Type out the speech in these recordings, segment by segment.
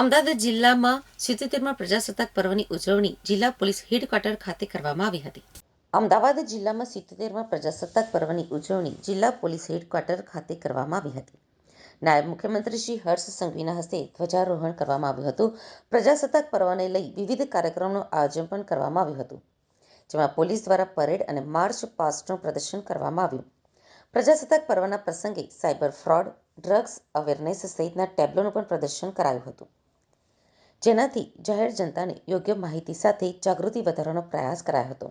અમદાવાદ જિલ્લામાં સિત્તોતેરમાં પ્રજાસત્તાક પર્વની ઉજવણી જિલ્લા પોલીસ હેડક્વાર્ટર ખાતે કરવામાં આવી હતી. અમદાવાદ જિલ્લામાં સિત્તોતેરમાં પ્રજાસત્તાક પર્વની ઉજવણી જિલ્લા પોલીસ હેડક્વાર્ટર ખાતે કરવામાં આવી હતી. નાયબ મુખ્યમંત્રી શ્રી હર્ષ સંઘવીના હસ્તે ધ્વજારોહણ કરવામાં આવ્યું હતું. પ્રજાસત્તાક પર્વને લઈ વિવિધ કાર્યક્રમોનું આયોજન પણ કરવામાં આવ્યું હતું, જેમાં પોલીસ દ્વારા પરેડ અને માર્ચ પાસ્ટનું પ્રદર્શન કરવામાં આવ્યું. પ્રજાસત્તાક પર્વના પ્રસંગે સાયબર ફ્રોડ, ડ્રગ્સ અવેરનેસ સહિતના ટેબ્લોનું પણ પ્રદર્શન કરાયું હતું. જેનાથી જાહેર જનતાને યોગ્ય માહિતી સાથે જાગૃતિ વધારવાનો પ્રયાસ કરાયો હતો.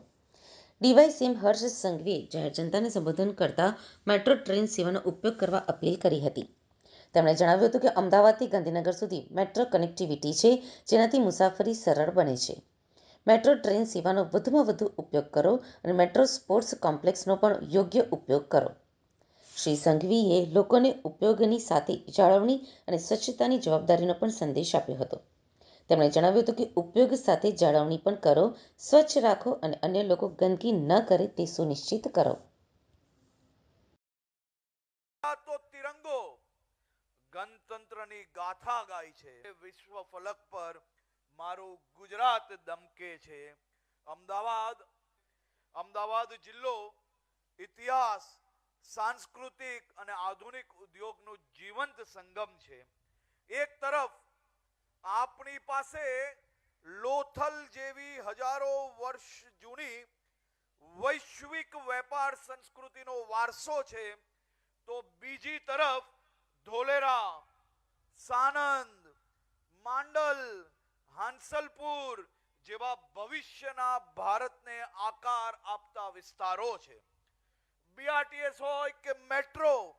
ડીવાય સીએમ હર્ષ સંઘવીએ જાહેર જનતાને સંબોધન કરતા મેટ્રો ટ્રેન સેવાનો ઉપયોગ કરવા અપીલ કરી હતી. તેમણે જણાવ્યું હતું કે અમદાવાદથી ગાંધીનગર સુધી મેટ્રો કનેક્ટિવિટી છે, જેનાથી મુસાફરી સરળ બને છે. મેટ્રો ટ્રેન સેવાનો વધુમાં વધુ ઉપયોગ કરો અને મેટ્રો સ્પોર્ટ્સ કોમ્પ્લેક્સનો પણ યોગ્ય ઉપયોગ કરો. શ્રી સંઘવીએ લોકોને ઉપયોગની સાથે જાળવણી અને સ્વચ્છતાની જવાબદારીનો પણ સંદેશ આપ્યો હતો. તેમણે જણાવ્યું હતું કે ઉપયોગ સાથે જાળવણી પણ કરો, સ્વચ્છ રાખો અને અન્ય લોકો ગંદકી ન કરે તે સુનિશ્ચિત કરો. તો તિરંગો ગણતંત્રની ગાથા ગાય છે. વિશ્વ ફલક પર મારું ગુજરાત દમકે છે. અમદાવાદ અમદાવાદ જિલ્લો ઇતિહાસ, સાંસ્કૃતિક અને આધુનિક ઉદ્યોગનું જીવંત સંગમ છે. એક તરફ આપણી પાસે લોથલ જેવી હજારો વર્ષ જૂની વૈશ્વિક વેપાર સંસ્કૃતિનો વારસો છે, તો બીજી તરફ ધોલેરા, સાનંદ, માંડલ, હાંસલપુર જેવા ભવિષ્યના ભારતને આકાર આપતા વિસ્તારો છે. બીઆરટીએસ હોય કે મેટ્રો,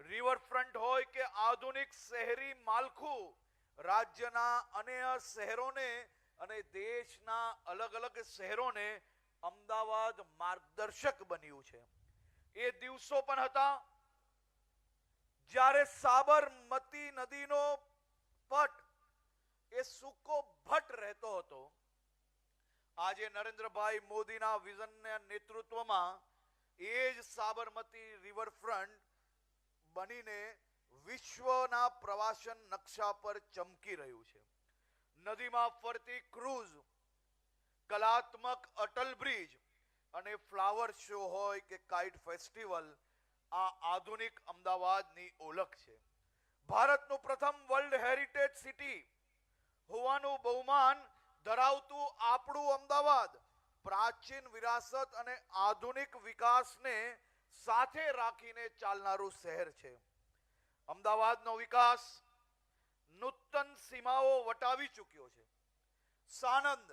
રિવરફ્રન્ટ હોય કે આધુનિક શહેરી માળખું રાજ્યના અને શહેરોને અને દેશના અલગ અલગ શહેરોને અમદાવાદ માર્ગદર્શક બન્યું છે. એ દિવસો પણ હતા જ્યારે સાબરમતી નદીનો પટ એ સૂકો ભટ્ટ રહેતો હતો. આજે નરેન્દ્રભાઈ મોદીના વિઝનના નેતૃત્વમાં એ જ સાબરમતી રિવરફ્રન્ટ બનીને વિશ્વના પ્રવાસન નકશા પર ચમકી રહ્યું છે. નદીમાં ફરતી ક્રૂઝ, કલાત્મક અટલ બ્રિજ અને ફ્લાવર શો હોય કે કાઇટ ફેસ્ટિવલ આ આધુનિક અમદાવાદની ઓળખ છે. ભારતનું પ્રથમ વર્લ્ડ હેરિટેજ સિટી હોવાનું બહુમાન ધરાવતું આપણું અમદાવાદ પ્રાચીન વિરાસત અને આધુનિક વિકાસને સાથે રાખીને ચાલનારું શહેર છે. અમદાવાદનો વિકાસ નૂતન સીમાઓ વટાવી ચૂક્યો છે. સાનંદ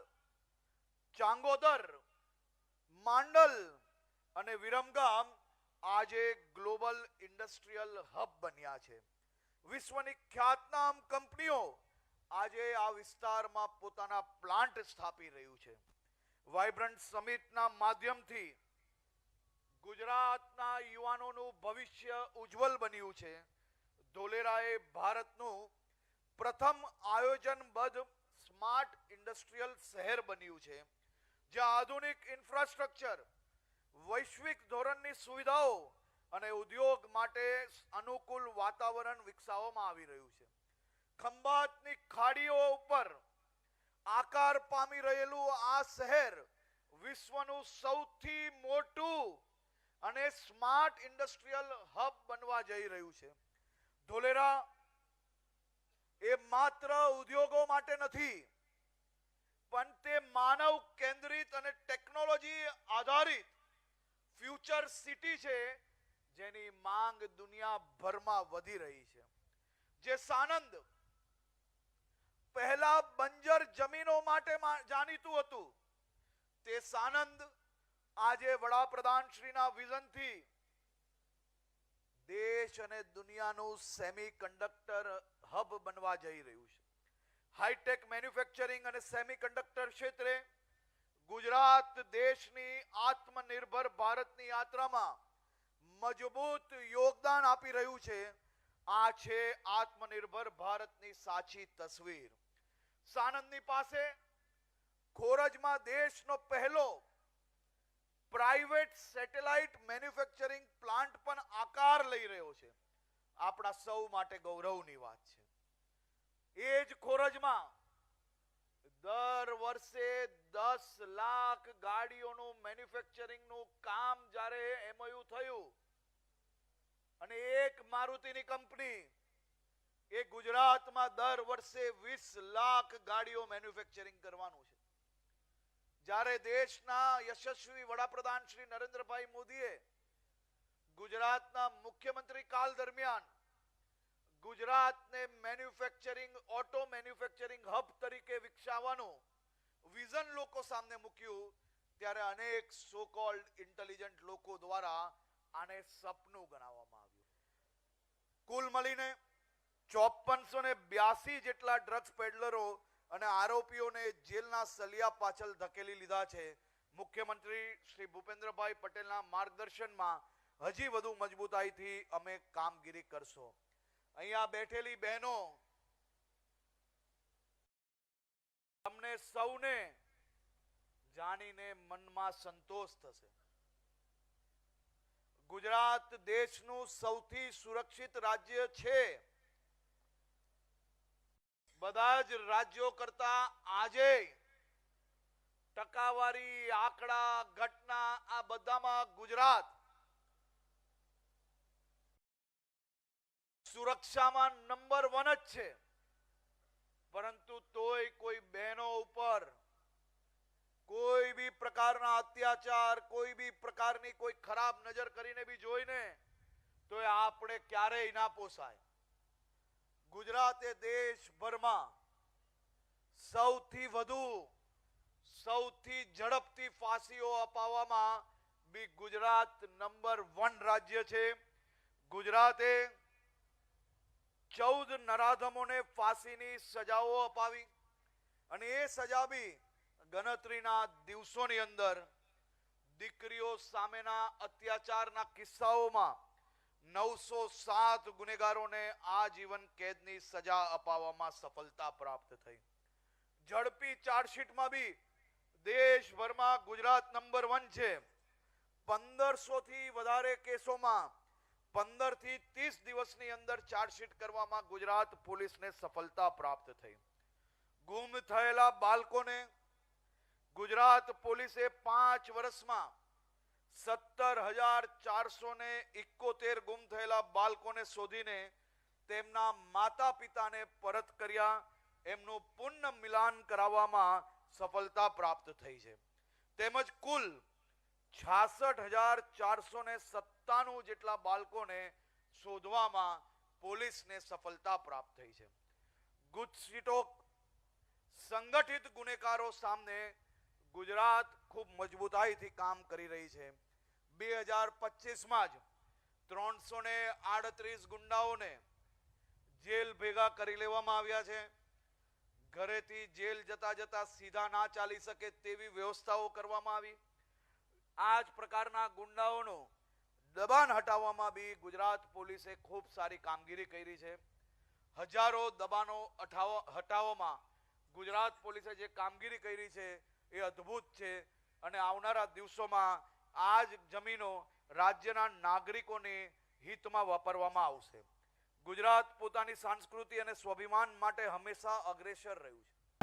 ચાંગોદર, માંડલ અને વિરમગામ આજે ગ્લોબલ ઇન્ડસ્ટ્રીયલ હબ બન્યા છે. વિશ્વની ખ્યાતનામ કંપનીઓ આજે આ વિસ્તારમાં પોતાના પ્લાન્ટ સ્થાપી રહ્યું છે. વાઇબ્રન્ટ સમિટના માધ્યમથી ગુજરાતના યુવાનોનું ભવિષ્ય ઉજ્જવલ બન્યું છે. ધોલેરાએ ભારતનું પ્રથમ આયોજનબદ્ધ સ્માર્ટ ઇન્ડસ્ટ્રીયલ શહેર બન્યું છે, જ્યાં આધુનિક ઇન્ફ્રાસ્ટ્રક્ચર, વૈશ્વિક ધોરણની સુવિધાઓ અને ઉદ્યોગ માટે અનુકૂળ વાતાવરણ વિકસાવવામાં આવી રહ્યું છે. ખંભાતની ખાડીઓ ઉપર આકાર પામી રહેલું આ શહેર વિશ્વનું સૌથી મોટું અને સ્માર્ટ ઇન્ડસ્ટ્રીયલ હબ બનવા જઈ રહ્યું છે. ધોલેરા એ માત્ર ઉદ્યોગો માટે નથી, પણ તે માનવ કેન્દ્રિત અને ટેકનોલોજી આધારિત ફ્યુચર સિટી છે, જેની માંગ દુનિયાભરમાં વધી રહી છે. જે સાનંદ પહેલા બંજર જમીનો માટે જાણીતું હતું, તે સાનંદ આજે વડાપ્રધાન શ્રીના વિઝનથી દેશ અને દુનિયાનું સેમી હબ બનવા જઈ રહ્યું છે. હાઈટેક મેન્યુફેક્ચરિંગ અને સેમી ક્ષેત્રે ગુજરાત દેશની આત્મનિર્ભર ભારતની યાત્રામાં મજબૂત યોગદાન આપી રહ્યું છે. આ છે આત્મનિર્ભર ભારતની સાચી તસવીર. સાનંદની પાસે ખોરજમાં દેશનો પહેલો પ્રાઇવેટ સેટેલાઇટ મેન્યુફેક્ચરિંગ પ્લાન્ટ પણ આકાર લઈ રહ્યો છે. આપણા સૌ માટે ગૌરવની વાત છે. એ જ ખોરજમાં દર વર્ષે દસ લાખ ગાડીઓનું મેન્યુફેક્ચરિંગનું કામ જ્યારે એમઓયુ થયું, અને એક મારુતિની કંપની એ ગુજરાતમાં દર વર્ષે વીસ લાખ ગાડીઓ મેન્યુફેક્ચરિંગ કરવાનું છે. જ્યારે દેશના યશસ્વી વડાપ્રધાન શ્રી નરેન્દ્રભાઈ મોદીએ ગુજરાતના મુખ્યમંત્રી કાલ દરમિયાન ગુજરાતને મેન્યુફેક્ચરિંગ, ઓટો મેન્યુફેક્ચરિંગ હબ તરીકે વિકસાવવાનું વિઝન લોકો સામે મૂક્યું, ત્યારે અનેક સો કોલ્ડ ઇન્ટેલિજન્ટ લોકો દ્વારા આને સપનું ગણાવવામાં આવ્યું. કુલ મળીને ચોપનસો ને બ્યાસી જેટલા ડ્રગ્સ પેડલરો અને આરોપીઓને જેલના સલિયા પાછળ ધકેલી લીધા છે. મુખ્યમંત્રી શ્રી ભૂપેન્દ્રભાઈ પટેલના માર્ગદર્શનમાં હજી વધુ મજબૂતાઈથી અમે કામગીરી કરશો. અહીંયા બેઠેલી બહેનો, તમને સૌને જાણીને મનમાં સંતોષ થશે. ગુજરાત દેશનું સૌથી સુરક્ષિત રાજ્ય છે. બધા જ રાજ્યો કરતા આજે ટકાવારી, આંકડા, ઘટના, આ બધામાં ગુજરાત સુરક્ષામાં નંબર વન જ છે. પરંતુ તોય કોઈ બહેનો ઉપર કોઈ બી પ્રકારના અત્યાચાર, કોઈ બી પ્રકારની કોઈ ખરાબ નજર કરીને બી જોઈને તો એ આપણે ક્યારેય ના પોસાય. ગુજરાતે દેશભરમાં સૌથી વધુ, સૌથી ઝડપથી ફાંસીઓ અપાવવામાં બી ગુજરાત નંબર વન રાજ્ય છે. ગુજરાતે ચૌદ નરાધમોને ફાંસીની સજાઓ અપાવી અને એ સજા બી ગણતરીના દિવસોની અંદર દીકરીઓ સામેના અત્યાચારના કિસ્સાઓમાં નવસો સાત ગુનેગારોને આજીવન કેદની સજા અપાવવામાં સફળતા પ્રાપ્ત થઈ. ઝડપી ચાર્જશીટમાં બી દેશભરમાં ગુજરાત નંબર વન છે. પંદરસો થી વધારે કેસોમાં પંદરથી ત્રીસ દિવસની અંદર ચાર્જશીટ કરવામાં ગુજરાત પોલીસને સફળતા પ્રાપ્ત થઈ. ગુમ થયેલા બાળકોને ગુજરાત પોલીસે પાંચ વર્ષમાં સત્તર હજાર ચારસો ને ઇકોતેર ગુમ થયેલા બાળકોને શોધીને તેમના માતા પિતાને પરત કર્યા. એમનું પુનઃ મિલાન કરાવવામાં સફળતા પ્રાપ્ત થઈ છે. તેમજ કુલ છાસઠ હજાર ચારસો ને સત્તાણું જેટલા બાળકોને શોધવામાં પોલીસને સફળતા પ્રાપ્ત થઈ છે. ગુજસીટો સંગઠિત ગુનેગારો સામે ગુજરાત ખૂબ મજબૂતાઈથી કામ કરી રહી છે. બે હજાર પચીસમાં જ ત્રણસો ને આડત્રીસ ગુંડાઓને જેલ ભેગા કરી લેવામાં આવ્યા છે. ઘરેથી જેલ જતા જતા સીધા ના ચાલી શકે તેવી વ્યવસ્થાઓ કરવામાં આવી. આ જ પ્રકારના ગુંડાઓનું દબાણ હટાવવામાં બી ગુજરાત પોલીસે ખૂબ સારી કામગીરી કરી છે. હજારો દબાણો હટાવ- હટાવવામાં ગુજરાત પોલીસે જે કામગીરી કરી છે એ અદ્ભુત છે અને આવનારા દિવસોમાં આ જ જમીનો રાજ્યના નાગરિકોને હિતમાં વાપરવામાં આવશે. ગુજરાત પોતાની સંસ્કૃતિ અને સ્વાભિમાન માટે હંમેશા અગ્રેસર રહ્યું છે.